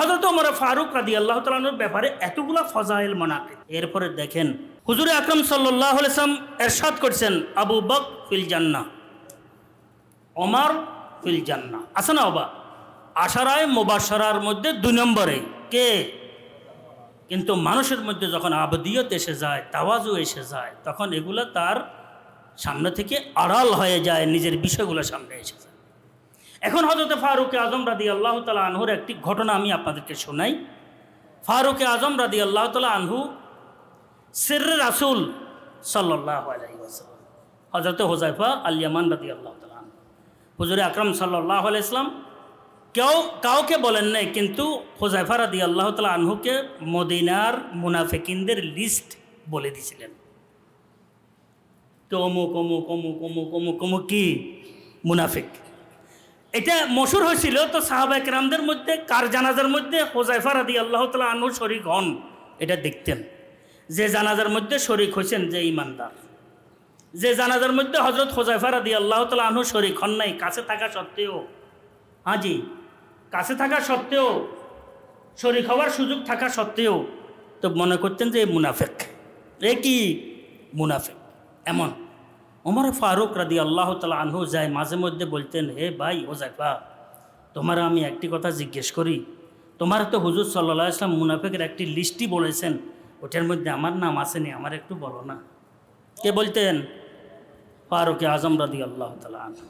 হজরত ওমর ফারুক রাদি আল্লাহ তালানোর ব্যাপারে এতগুলা ফজাইল মনাকে এরপরে দেখেন, হুজুরে আকরম সাল্লাহ আলাইসাম এরশাদ করছেন, আবু বক ফিল জান্না ওমর ফিল জান্না আছে না বাবা আশারায় মোবাসরার মধ্যে দুই নম্বরে। কে? কিন্তু মানুষের মধ্যে যখন আবদিয়ত এসে যায়, তাওয়াজু এসে যায়, তখন এগুলো তার সামনে থেকে আড়াল হয়ে যায়, নিজের বিষয়গুলো সামনে এসে যায়। এখন হজরত ফারুক আজম রাদি আল্লাহ তালা আনহুর একটি ঘটনা আমি আপনাদেরকে শোনাই। ফারুক আজম রাদি আল্লাহ তালা আনহু সির রাসুল সাল্লাহ আলাই হজরত হোজাইফা আলিয়ামান রাদি আল্লাহ তালা আনহু। হুজুরে আকরম সাল্লাহ ইসলাম কেউ, কাউকে বলেন নাই, কিন্তু হোজাইফা রাদি আল্লাহ তালা আনহুকে মদিনার মুনাফেকিনদের লিস্ট বলে দিয়েছিলেন তো অমুক অমুক অমুক অমুক অমুক অমুক কি? মুনাফিক। এটা মশুর হয়েছিল তো সাহাবা একরামদের মধ্যে, কার জানাজার মধ্যে? হোজাইফা রাদি আল্লাহ তালা আনু শরিক হন। এটা দেখতেন। যে জানাজার মধ্যে শরিক হয়েছেন, যে ইমানদার। যে জানাজার মধ্যে হজরত হোজাইফা রাদি আল্লাহ তালা আনু শরিক হন নাই, কাছে থাকা সত্ত্বেও হাজি কাছে থাকা সত্ত্বেও, শরিক হওয়ার সুযোগ থাকা সত্ত্বেও, তো মনে করতেন যে মুনাফেক। এ কি মুনাফেক? এমন। ওমর ফারুক রাদি আল্লাহ তালা আনহু যায় মাঝে মধ্যে বলতেন, হে ভাই, ও জাইফা, তোমার আমি একটি কথা জিজ্ঞেস করি। তোমার তো হুজুর সাল্লাহ ইসলাম মুনাফেকের একটি লিস্টই বলেছেন, ওটার মধ্যে আমার নাম আসেনি, আমার একটু বলো না। কে বলতেন? ফারুক আজম রাদি আল্লাহ তালা আনহু।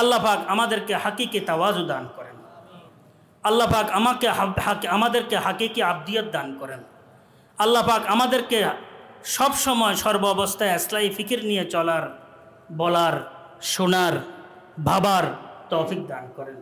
আল্লাহ পাক আমাদেরকে হাকিকে তাওয়াজু দান করেন। আল্লাহ পাক আমাকে আমাদেরকে হাকিকে আবদিয়ত দান করেন। আল্লাহ পাক আমাদেরকে সব সময় সর্ব অবস্থায় আসলাই ফিকির নিয়ে চলার বলার শোনার ভাবার তফিক দান করেন।